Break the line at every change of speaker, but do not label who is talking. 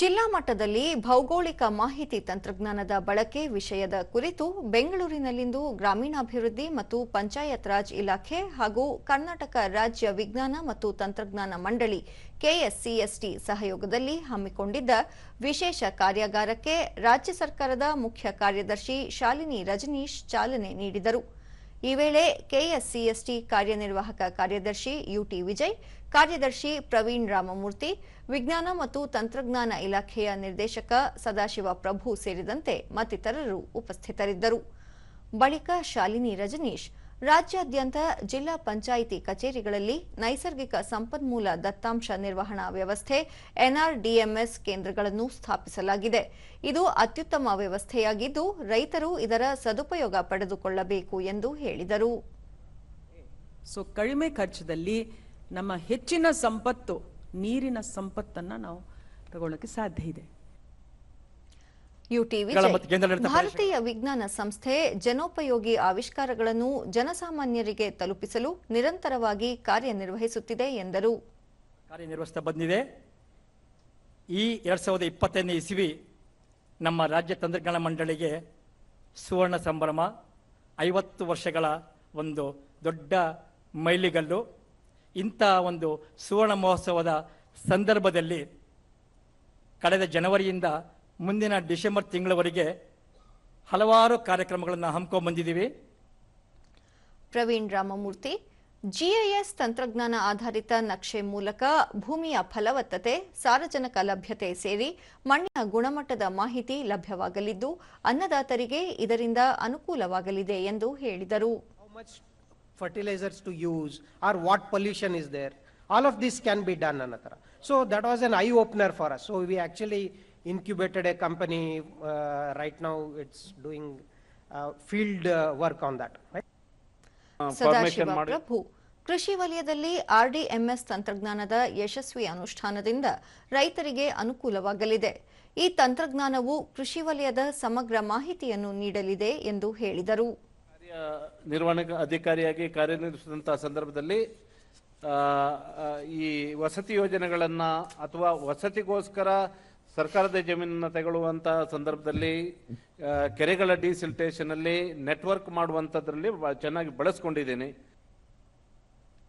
ಜಿಲ್ಲಾ ಮಟ್ಟದಲ್ಲಿ ಭೌಗೋಳಿಕ ಮಾಹಿತಿ ತಂತ್ರಜ್ಞಾನದ ಬಳಕೆ ವಿಷಯದ ಕುರಿತು ಬೆಂಗಳೂರಿನಲ್ಲಿಂದು ಗ್ರಾಮೀಣಾಭಿವೃದ್ಧಿ ಮತ್ತು ಪಂಚಾಯತ್ ರಾಜ್ ಇಲಾಖೆ ಹಾಗೂ ಕರ್ನಾಟಕ ರಾಜ್ಯ ವಿಜ್ಞಾನ ಮತ್ತು ತಂತ್ರಜ್ಞಾನ ಮಂಡಳಿ ಕೆಎಸ್ಸಿಎಸ್ಟಿ ಸಹಯೋಗದಲ್ಲಿ ಹಮ್ಮಿಕೊಂಡಿದ್ದ ವಿಶೇಷ ಕಾರ್ಯಾಗಾರಕ್ಕೆ ರಾಜ್ಯ ಸರ್ಕಾರದ ಮುಖ್ಯ ಕಾರ್ಯದರ್ಶಿ ಶಾಲಿನಿ ರಜನೀಶ್ ಚಾಲನೆ ನೀಡಿದರು. ಈ ವೇಳೆ ಕೆಎಸ್ಸಿಎಸ್ಟಿ ಕಾರ್ಯನಿರ್ವಾಹಕ ಕಾರ್ಯದರ್ಶಿ ಯುಟಿ ವಿಜಯ್, ಕಾರ್ಯದರ್ಶಿ ಪ್ರವೀಣ್ ರಾಮಮೂರ್ತಿ, ವಿಜ್ಞಾನ ಮತ್ತು ತಂತ್ರಜ್ಞಾನ ಇಲಾಖೆಯ ನಿರ್ದೇಶಕ ಸದಾಶಿವ ಪ್ರಭು ಸೇರಿದಂತೆ ಮತ್ತಿತರರು ಉಪಸ್ಥಿತರಿದ್ದರು. ಬಳಿಕ ಶಾಲಿನಿ ರಜನೀಶ್ ರಾಜ್ಯಾದ್ಯಂತ ಜಿಲ್ಲಾ ಪಂಚಾಯಿತಿ ಕಚೇರಿಗಳಲ್ಲಿ ನೈಸರ್ಗಿಕ ಸಂಪನ್ಮೂಲ ದತ್ತಾಂಶ ನಿರ್ವಹಣಾ ವ್ಯವಸ್ಥೆ, ಎನ್ಆರ್ಡಿಎಂಎಸ್ ಕೇಂದ್ರಗಳನ್ನು ಸ್ಥಾಪಿಸಲಾಗಿದೆ. ಇದು ಅತ್ಯುತ್ತಮ ವ್ಯವಸ್ಥೆಯಾಗಿದ್ದು, ರೈತರು ಇದರ ಸದುಪಯೋಗ ಪಡೆದುಕೊಳ್ಳಬೇಕು ಎಂದು ಹೇಳಿದರು.
ಸೊ ಕಡಿಮೆ ಖರ್ಚದಲ್ಲಿ ನಮ್ಮ ಹೆಚ್ಚಿನ ಸಂಪತ್ತು, ನೀರಿನ ಸಂಪತ್ತನ್ನು ನಾವು ತಗೊಳ್ಳೋಕೆ ಸಾಧ್ಯ ಇದೆ.
ಭಾರತೀಯ ವಿಜ್ಞಾನ ಸಂಸ್ಥೆ ಜನೋಪಯೋಗಿ ಆವಿಷ್ಕಾರಗಳನ್ನು ಜನಸಾಮಾನ್ಯರಿಗೆ ತಲುಪಿಸಲು ನಿರಂತರವಾಗಿ ಕಾರ್ಯನಿರ್ವಹಿಸುತ್ತಿದೆ ಎಂದರು.
ಕಾರ್ಯನಿರ್ವಹಿಸುತ್ತಾ ಬಂದಿದೆ. ಈ ಎರಡ್ ಸಾವಿರದ ಇಪ್ಪತ್ತೈದನೇ ಇಸವಿ ನಮ್ಮ ರಾಜ್ಯ ತಂತ್ರಜ್ಞಾನ ಮಂಡಳಿಗೆ ಸುವರ್ಣ ಸಂಭ್ರಮ ಐವತ್ತು ವರ್ಷಗಳ ಒಂದು ದೊಡ್ಡ ಮೈಲಿಗಲ್ಲು. ಇಂಥ ಒಂದು ಸುವರ್ಣ ಮಹೋತ್ಸವದ ಸಂದರ್ಭದಲ್ಲಿ ಕಳೆದ ಜನವರಿಯಿಂದ ಮುಂದಿನ ಡಿಸೆಂಬರ್ ತಿಂಗಳವರೆಗೆ ಹಲವಾರು ಕಾರ್ಯಕ್ರಮಗಳನ್ನು ಹಮ್ಮಿಕೊಂಡ್ಬಂದಿದ್ದೀವಿ
ಪ್ರವೀಣ್ ರಾಮಮೂರ್ತಿ ಜಿಐಎಸ್ ತಂತ್ರಜ್ಞಾನ ಆಧಾರಿತ ನಕ್ಷೆ ಮೂಲಕ ಭೂಮಿಯ ಫಲವತ್ತತೆ ಸಾರಜನಕ ಲಭ್ಯತೆ ಸೇರಿ ಮಣ್ಣಿನ ಗುಣಮಟ್ಟದ ಮಾಹಿತಿ ಲಭ್ಯವಾಗಲಿದ್ದು ಅನ್ನದಾತರಿಗೆ ಇದರಿಂದ ಅನುಕೂಲವಾಗಲಿದೆ ಎಂದು ಹೇಳಿದರು
much fertilizers to use or what pollution is there. All of this can be done, Anatara. So that was an eye opener for us. So we actually incubated a company. Uh, right now, it's doing uh, field uh, work on that. Right?
Sadashiva ಪ್ರಭು ಕೃಷಿ ವಲಯದಲ್ಲಿ ಆರ್ಡಿಎಂಎಸ್ ತಂತ್ರಜ್ಞಾನದ ಯಶಸ್ವಿ ಅನುಷ್ಠಾನದಿಂದ ರೈತರಿಗೆ ಅನುಕೂಲವಾಗಲಿದೆ ಈ ತಂತ್ರಜ್ಞಾನವು ಕೃಷಿ ವಲಯದ ಸಮಗ್ರ ಮಾಹಿತಿಯನ್ನು ನೀಡಲಿದೆ ಎಂದು ಹೇಳಿದರು
ಕಾರ್ಯ ನಿರ್ವಹಣಾ ಅಧಿಕಾರಿಯಾಗಿ ಕಾರ್ಯನಿರ್ವಹಿಸಿದಂತಹ ಸಂದರ್ಭದಲ್ಲಿ ಈ ವಸತಿ ಯೋಜನೆಗಳನ್ನು ಅಥವಾ ವಸತಿಗೋಸ್ಕರ ಸರ್ಕಾರದ ಜಮೀನನ್ನು ತಗೊಳ್ಳುವಂಥ ಸಂದರ್ಭದಲ್ಲಿ ಕೆರೆಗಳ ಡಿಸಿಲ್ಟೇಷನ್ ಅಲ್ಲಿ ನೆಟ್ವರ್ಕ್ ಮಾಡುವಂಥದ್ರಲ್ಲಿ ಚೆನ್ನಾಗಿ ಬಳಸ್ಕೊಂಡಿದ್ದೀನಿ.